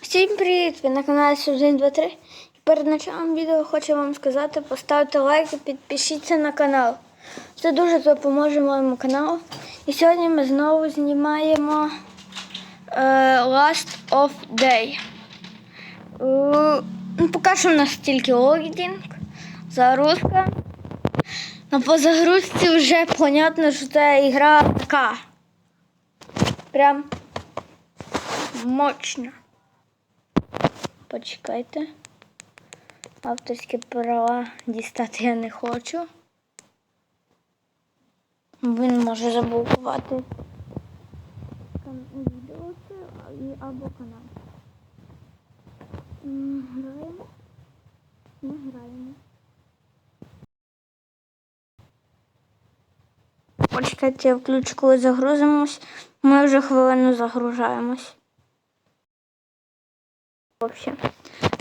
Всім привіт! Ви на каналі 123. І перед початком відео хочу вам сказати, поставте лайк і підпишіться на канал. Це дуже допоможе моєму каналу. І сьогодні ми знову знімаємо е, Last of Day. Е, ну, поки що в нас тільки логінг, загрузка. По загрузці вже понятно, що це ігра така. Прям мощна. Почекайте. Авторські права дістати я не хочу. Він може заблокувати відео це або канал. Граємо. Ми граємо. Почекайте, я включу, коли загрузимось. Ми вже хвилину загружаємось. Вообще.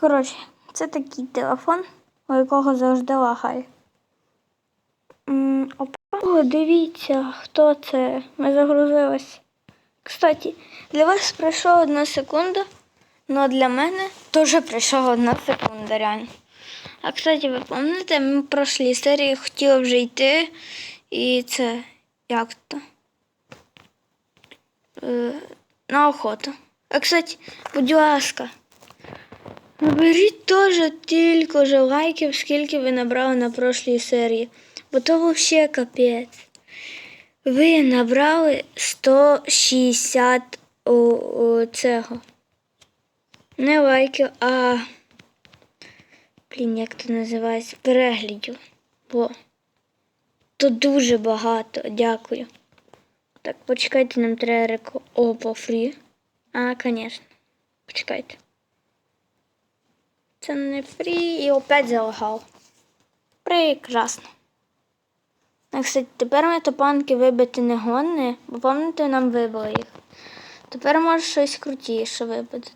Коротше, це такий телефон, у якого завжди лагає. О, дивіться, хто це. Ми загрузились. Кстати, для вас пройшла одна секунда, але для мене теж пройшла одна секунда, реально. А кстати, ви пам'ятаєте, ми в прошлій серії хотіли вже йти, і це як то? Е, на охоту. А кстати, будь ласка, наберіть теж тільки же лайків, скільки ви набрали на прошлій серії. Бо то взагалі капець. Ви набрали 160 о, о, цього. Не лайків, а. Блін, як це називається? Переглядів. Бо. То дуже багато. Дякую. Так, почекайте, нам треба реко... Опа, фрі. А, звісно. Почекайте. Це не фрі і опять залагав. Прекрасно. А, кстати, тепер ми топанки вибити не гонне, бо пам'ятаєте, нам вибили їх. Тепер може щось крутіше вибити.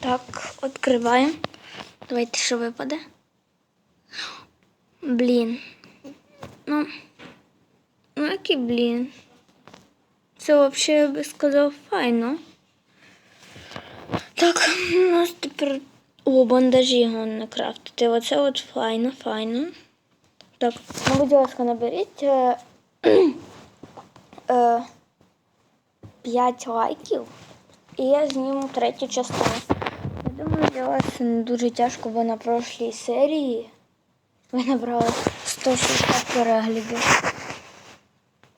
Так, відкриваємо. Давайте, що випаде. Блін. Ну, ну який блін. Це взагалі, я би сказав, файно. Так, у нас тепер о, бандажі не крафтити. Оце от файно, файно. Так, ну, будь ласка, наберіть е, е, 5 лайків, і я зніму третю частину. Я думаю, для вас не дуже тяжко, бо на прошлій серії ви набрали 160 переглядів.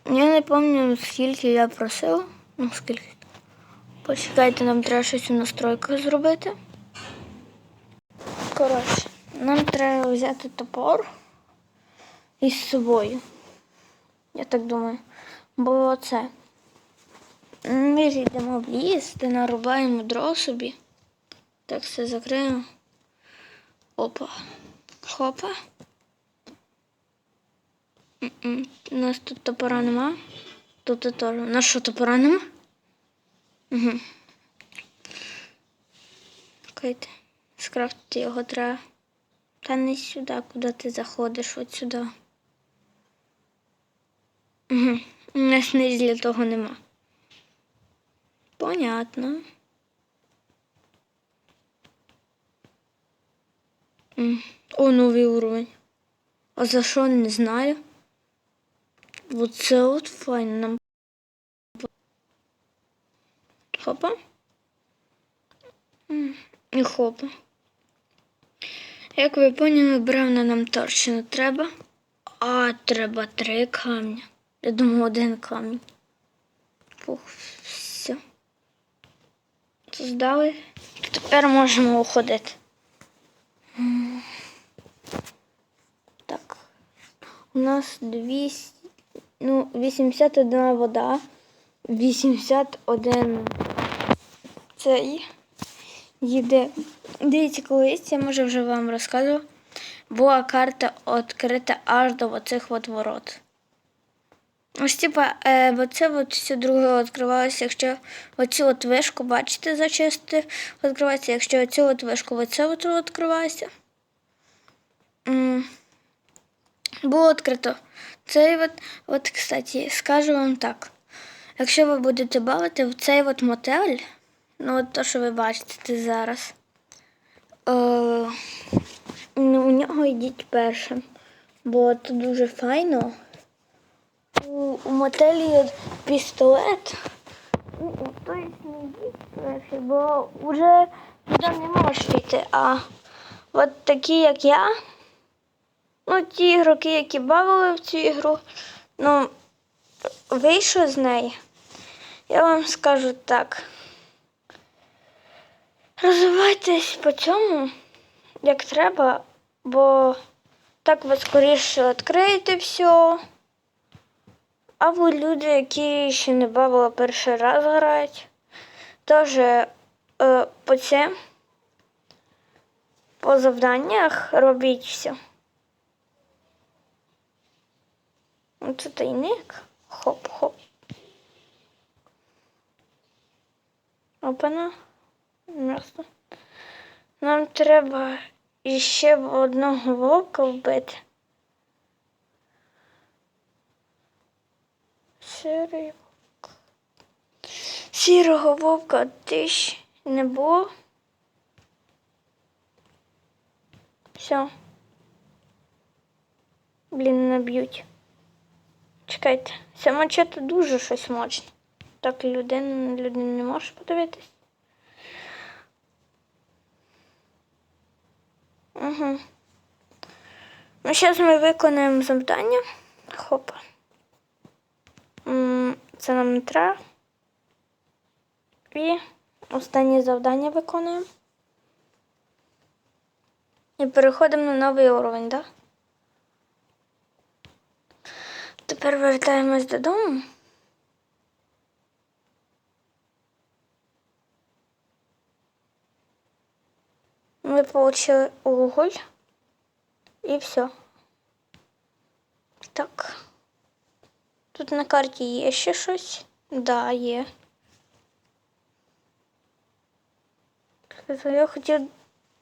Я не пам'ятаю, скільки я просив. Ну, скільки. Почекайте, нам треба щось у настройках зробити. Коротше, нам треба взяти топор із собою. Я так думаю. Бо це. Ми ж йдемо в ліс, де нарубаємо дров собі. Так все закриємо. Опа. Хопа. У нас тут топора нема. Тут теж. У нас що топора нема? Угу. Чекайте. Скрафтити його треба. Та не сюди, куди ти заходиш, от сюди. Угу. У нас низ для того нема. Понятно. О, новий уровень. А за що не знаю. Оце от файно нам. Хопа. М, І хопа. Як ви поняли, бревна нам точно треба. А, треба три камня. Я думаю, один камінь. Фух, все. Здали. Тепер можемо уходити. Так. У нас 200, ну, 81 вода, 81 цей їде. Дивіться, колись я може вже вам розказував. Була карта відкрита аж до оцих от ворот. Ось типа, е, оце от все друге відкривалося, якщо оцю от вишку, бачите, зачисти відкривається, якщо оцю от вишку, оце от відкривається. Було відкрито. Цей от, от, кстати, скажу вам так. Якщо ви будете бавити в цей от мотель, ну от то, що ви бачите зараз, е, ну, у нього йдіть першим, бо це дуже файно. У, у мотелі пістолет. Ну, тобто не йдіть перший, бо вже туди не можеш йти. А от такі, як я, ну, ті ігроки, які бавили в цю ігру, ну, вийшов з неї. Я вам скажу так. Розвивайтесь по цьому, як треба, бо так ви скоріше відкриєте все. А ви люди, які ще не бавили перший раз грають, теж е, по це, по завданнях робіть все. Оце тайник. Хоп-хоп. Опана. М'ясо. Нам треба іще одного вовка вбити. Сірий вовк. Сірого вовка ти ж не було. Все. Блін, наб'ють. Чекайте, ця мачете дуже щось мощне. Так людина, людина не може подивитись. Угу. Ну, зараз ми виконаємо завдання. Хопа. Це нам не треба. І останнє завдання виконуємо. І переходимо на новий уровень, так? Да? Тепер вертаємось додому. Ми отримали уголь і все. Так. Тут на карті є ще щось? Да, є. Я хотів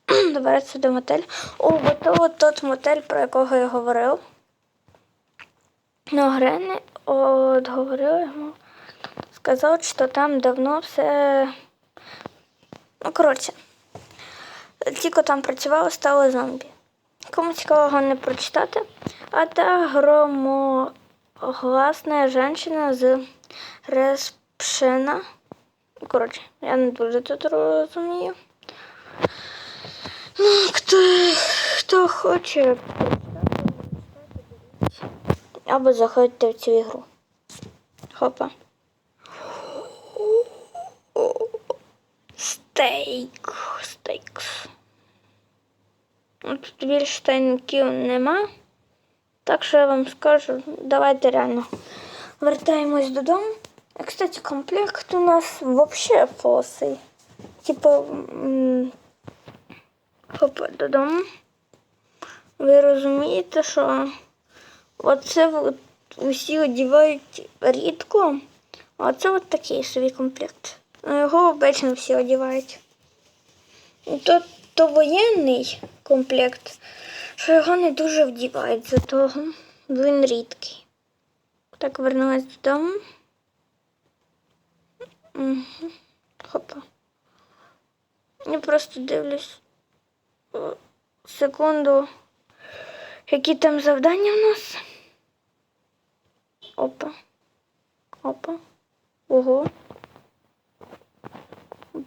добратися до мотель. О, бо то от тот мотель, про якого я говорив. Но Грені от говорив йому, сказав, що там давно все. Ну, коротше, тільки там працювало, стало зомбі. Кому цікавого не прочитати. А та громогласна жінка з Респшена. Коротше, я не дуже тут розумію. Ну, хто, хто хоче або заходьте в цю ігру. Хопа. Стейк. Стейкс. Тут більше тайників нема. Так що я вам скажу, давайте реально вертаємось додому. А, кстати, комплект у нас вообще фосий. Типа, м, хопа, додому. Ви розумієте, що оце от усі одягають рідко, а це от такий собі комплект. Його обично всі одягають. І то, то воєнний комплект, що його не дуже вдівають за того. Він рідкий. Так, вернулась додому. Угу. Хопа. Я просто дивлюсь секунду, які там завдання в нас. Опа. Опа. Ого.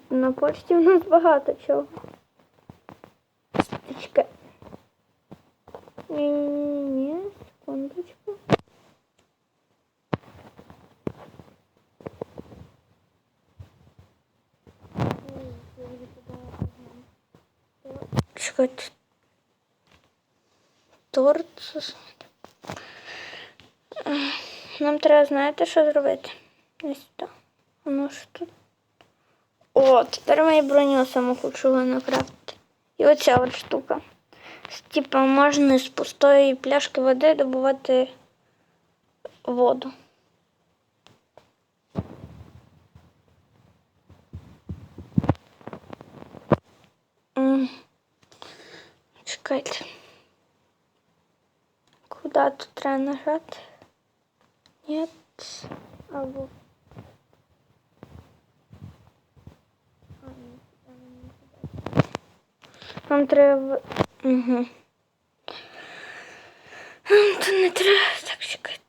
На почті в нас багато чого. Чекайте. Торт. Нам треба, знаєте, що зробити? Ось сюди. Ну що тут? О, тепер мені броню саму худшого накрафтити. І оця от штука. Типа можна з пустої пляшки води добувати воду. Куда тут треба нажати? Нет. Або... Вам треба... Угу. нам тут не треба... Так, чекай.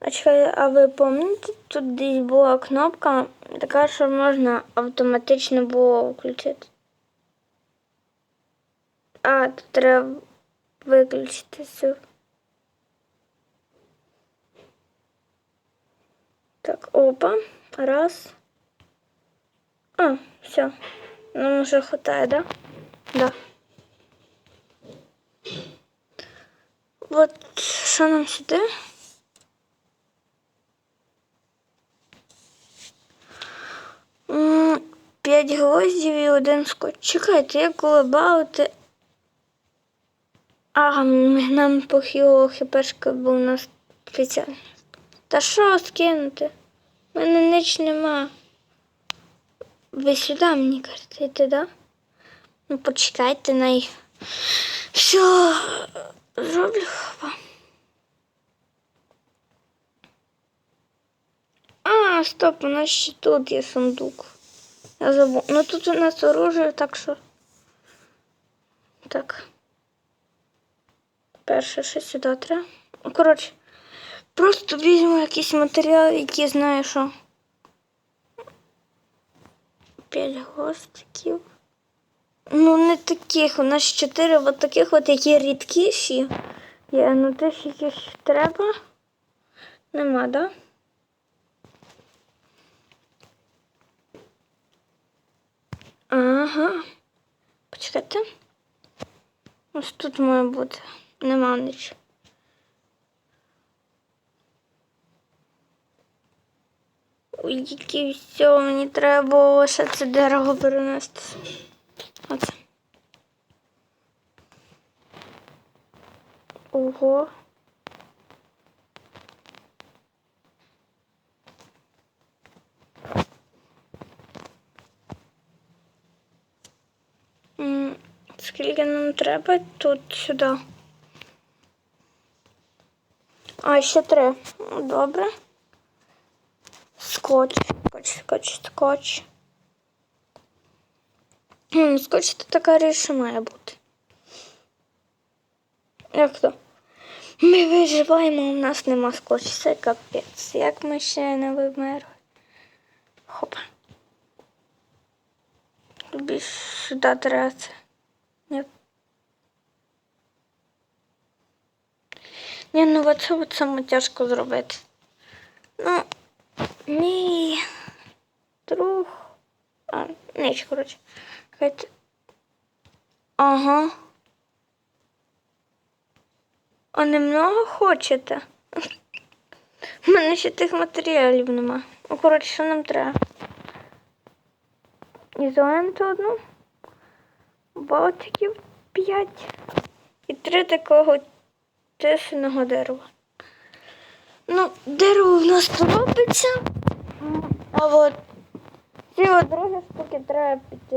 А чекай, а ви помните, тут десь була кнопка така, що можна автоматично було включити? А, тут треба виключити цю. Так, опа. Раз. А, все. Нам уже хватает, да? Да. Вот що нам сюди? П'ять гвоздів і один скотч. Чекайте, як улибати. А, нам похило хіпешка був на спеціальний. Та що скинути? У мене ніч нема. Ви сюди мені кажете, да? Ну, почекайте най. Все зроблю. Хопа. А, стоп, у нас ще тут є сундук. Я забув. Ну тут у нас оружие, так що. Так. Перше, що сюди треба. Ну, Коротше, просто візьму якийсь матеріал, який знаю, що. П'ять гостиків. Ну, не таких. У нас чотири от таких, от які рідкіші. Є, ну тих, яких треба. Нема, да? Ага. Почекайте. Ось тут має бути. Нема нічого. Ой, які все, мені треба було це дерево перенести. Оце. Ого. Скільки нам треба тут сюди? А, ще три. Добре. Скотч, скотч, скотч, скотч. Скотч це така річ, має бути. Як то? Ми виживаємо, у нас нема скотчу. Це капець. Як ми ще не вимерли. Хопа. Тобі сюди треба це. Ні. Ні, оце от саме тяжко зробити. Ну, мій друг. А, ніч, коротше. Хайте. Ага. А немного хочете? У мене ще тих матеріалів нема. Ну, коротше, що нам треба? Ізоленту одну, болтиків п'ять і три такого тесаного дерева. Ну, дерево в нас робиться, а от ці от штуки треба піти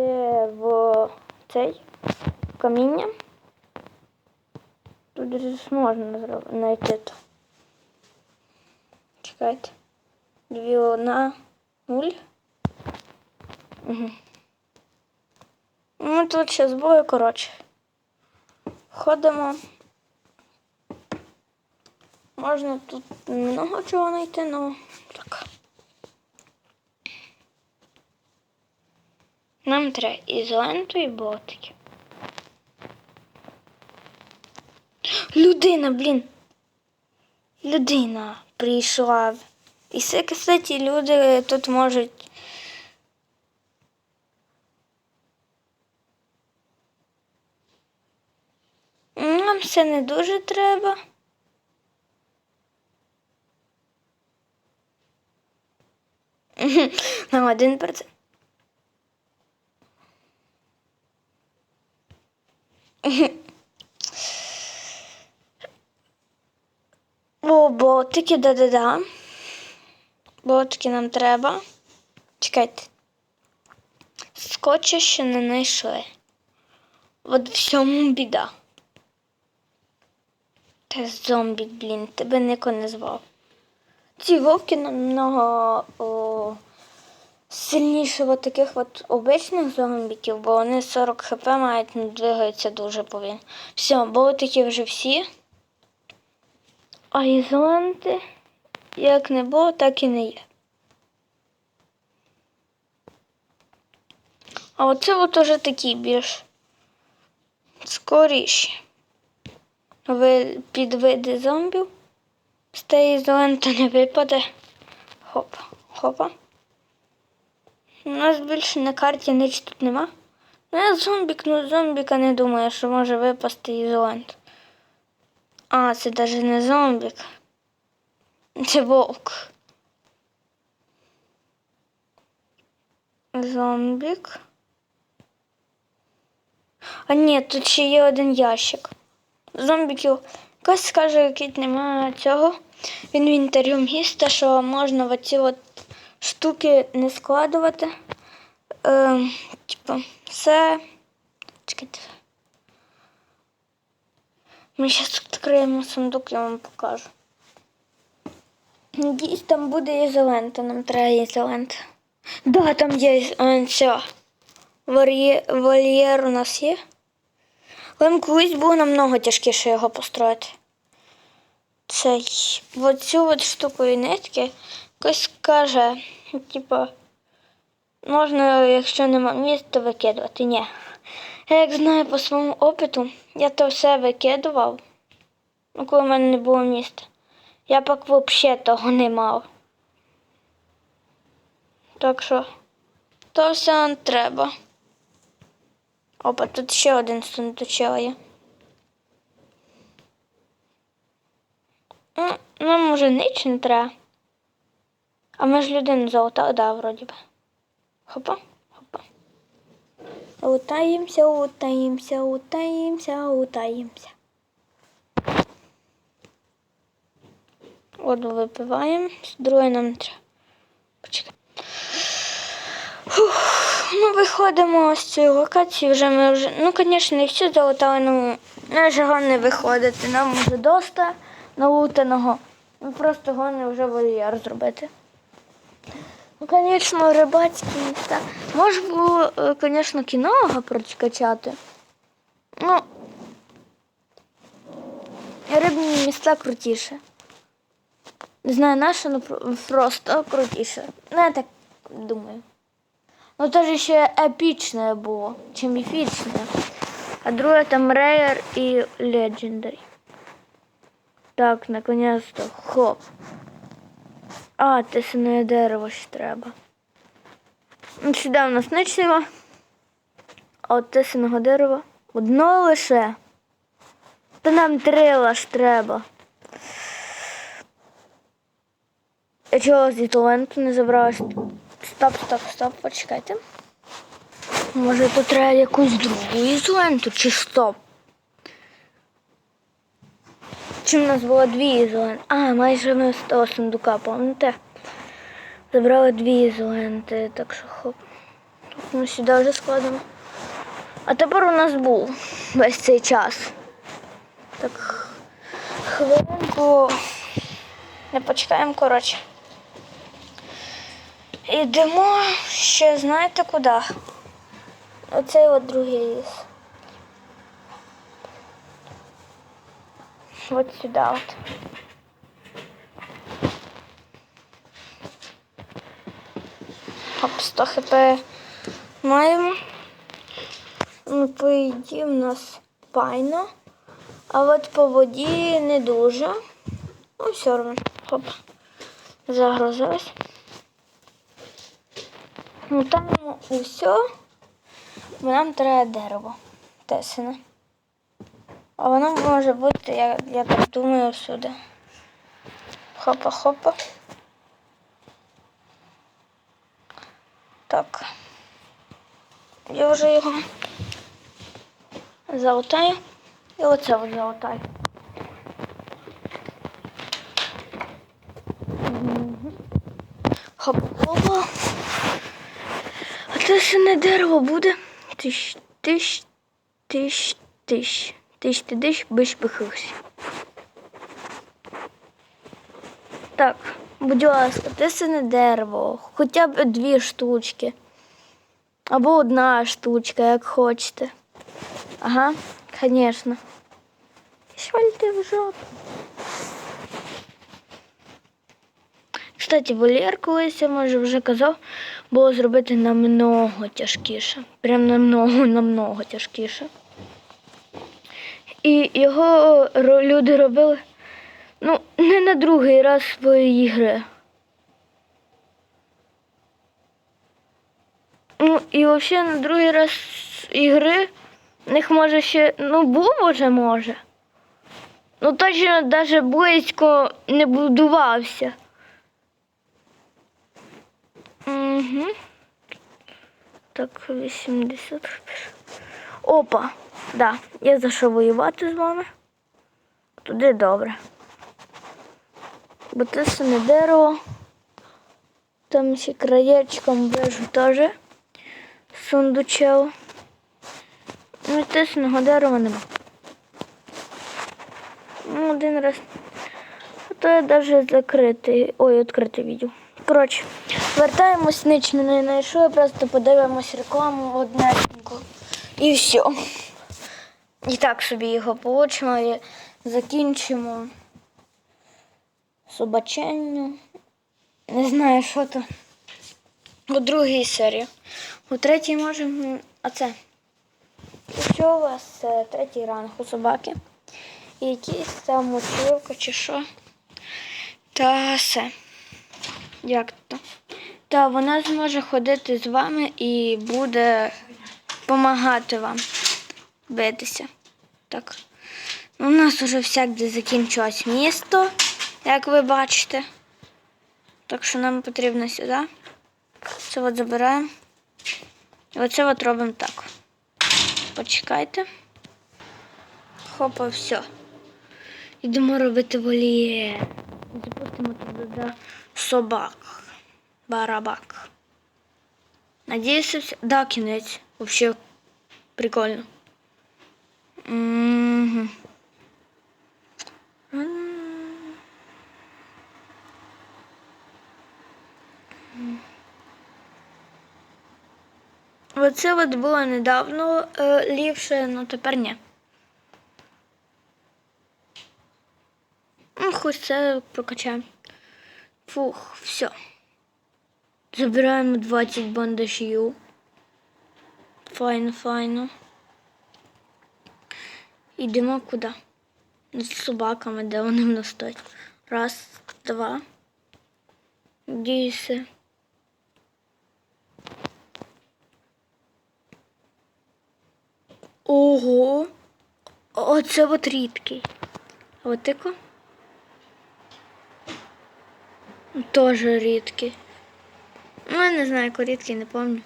в цей в каміння. Тут ж можна знайти. Чекайте. Дві одна нуль. Угу. Ну тут ще збою, коротше. Ходимо. Можна тут много чого знайти, ну так. Нам треба ізоленту і ботики. Людина, блін. Людина прийшла. І все, кстати, люди тут можуть. Нам все не дуже треба. На один процент. О, ботики, да-да-да. Ботики нам треба. Чекайте. Скотча ще не знайшли. От в цьому біда. Та зомбі, блін, тебе ніхто не звав. Ці вовки намного о, сильніше от таких от обичних зомбіків, бо вони 40 хп мають, не двигаються дуже повільно. Все, були такі вже всі. А ізоланти, як не було, так і не є. А оце от уже такі більш скоріші. Ви підвиди зомбів. З тієї ізоленти не випаде. Хопа, хопа. У нас більше на карті ніч тут нема. Ну, я зомбік, ну зомбіка не думаю, що може випасти ізолент. А, це навіть не зомбік. Це вовк. Зомбік. А ні, тут ще є один ящик. Зомбіків. Хтось скаже, який немає цього. В інтерв'ю міста, що можна в оці от штуки не складувати. Е, типу, все. Чекайте. Ми зараз відкриємо сундук, я вам покажу. Надіюсь, там буде ізолента, нам треба ізолента. Да, там є все. Вольє- Вольєр у нас є. Але колись було намного тяжкіше його построїти. Цей, оцю от штуку нитки, хтось каже, типу, можна, якщо нема місця, викидувати. Ні. Я як знаю по своєму опиту, я то все викидував, ну, коли в мене не було місця. Я пак взагалі того не мав. Так що, то все не треба. Опа, тут ще один сундучок є. Ну, нам може ніч не треба. А ми ж людину золота, да, вроді би. Хопа, хопа. Утаємося, утаємося, утаємося, утаємося. Воду випиваємо, друге нам треба. Почекай. Ну, виходимо з цієї локації, вже ми вже, ну, звісно, не всю залутали, ну, на жого не виходити. Нам вже доста налутаного. Ну, просто гони вже вольєр зробити. Ну, звісно, рибацькі міста. Може було, е, звісно, кіного прокачати. Ну, рибні міста крутіше. Не знаю, наше, ну про- просто крутіше. Ну, я так думаю. Ну, теж ще епічне було, чи міфічне. А друге там Rare і Legendary. Так, наконец-то. Хоп. А, тисяне дерево ще треба. Ну, Сюди у нас ніч нема. А от тисяного дерева одно лише. Та нам три лаш треба. Я чого з таленту не забралась? Стоп, стоп, стоп, почекайте. Може тут треба якусь другу ізоленту чи стоп? Чи в нас було дві ізоленти? А, майже ми з того сундука, пам'ятаєте? Забрали дві ізоленти, так що хоп. Тут ми сюди вже складемо. А тепер у нас був весь цей час. Так, хвилинку. Не почекаємо, коротше. Ідемо ще знаєте куди? Оцей от другий ліс. От сюди от. Оп, 100 хп маємо. Ну, по їді в нас пайно. А от по воді не дуже. Ну, все одно. Хоп. Загрузилась. Ну там. Бо нам треба дерево. Тесіне. А воно може бути, я, я так думаю, всюди. Хопа-хопа. Так. Я вже його залутаю. І оце от залутаю. Хопа-хопа. А це ще не дерево буде. Тиш, тиш, тиш, тиш. Тиш, тиш, биш, бихився. Так, Будь ласка, тисне дерево, хоча б дві штучки. Або одна штучка, як хочете. Ага, звісно. Швальте в жопу. Кстати, волєр колись, я може вже казав, було зробити намного тяжкіше. Прям намного, намного тяжкіше. І його люди робили ну, не на другий раз своєї ігри. Ну, і взагалі на другий раз ігри в них може ще, ну, був уже може. Ну, точно навіть близько не будувався. Угу. Так, 80. Опа, да, я за воювати з вами. Туди добре. Бо це саме дерево. Там ще краєчком вижу теж сундучел. Ну, тисного дерева нема. Ну, один раз. А то я навіть закритий. Ой, відкритий відео. Коротше, вертаємось, ніч не знайшов, просто подивимось рекламу однесеньку. І все. І так собі його получимо і закінчимо собаченню. Не знаю, що то. У другій серії. У третій можемо. А це. Якщо у вас е, третій ранг у собаки. І якісь там мочилка чи що. Та все. Як то? Та вона зможе ходити з вами і буде допомагати вам битися. Так. Ну, у нас уже всякде закінчилось місто, як ви бачите. Так що нам потрібно сюди. Це от забираємо. І оце от робимо так. Почекайте. Хопа, все. Йдемо робити вольєр. Запустимо туди собак. Барабак. Надіюся. Да, кінець. Вообще прикольно. Угу. Оце от було недавно е, ліпше, але тепер ні. Ну, хоч це прокачаємо. Фух, все. Забираємо 20 бандажів. Файно, файно. Йдемо куди? З собаками, де вони в нас стоять. Раз, два. Дійся. Ого. Оце от рідкий. А от тико? Тоже рідкий. Ну, я не знаю, який рідкий, не пам'ятаю.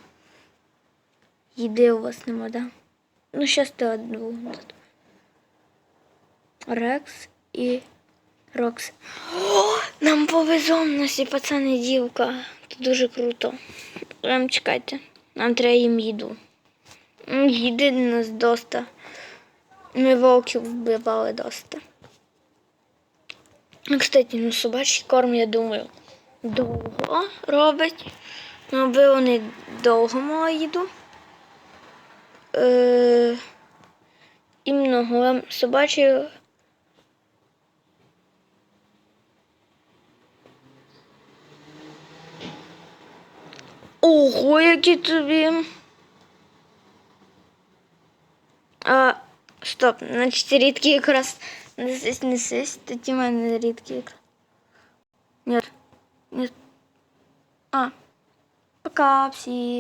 Їди у вас нема, да? Ну, щас ти одну. Рекс і Рокс. О, нам повезло, нас і пацан і дівка. Це дуже круто. Прям чекайте. Нам треба їм їду. Їди нас доста. Ми вовків вбивали доста. Ну, Кстати, ну собачий корм, я думаю, довго робить. Ну, аби вони довго мали їду. Е, і много собачий. Ого, які тобі. А, стоп, значить рідкі якраз несись, несись, тоді в мене рідкі якраз. Нет. Нет. А. Пока всі.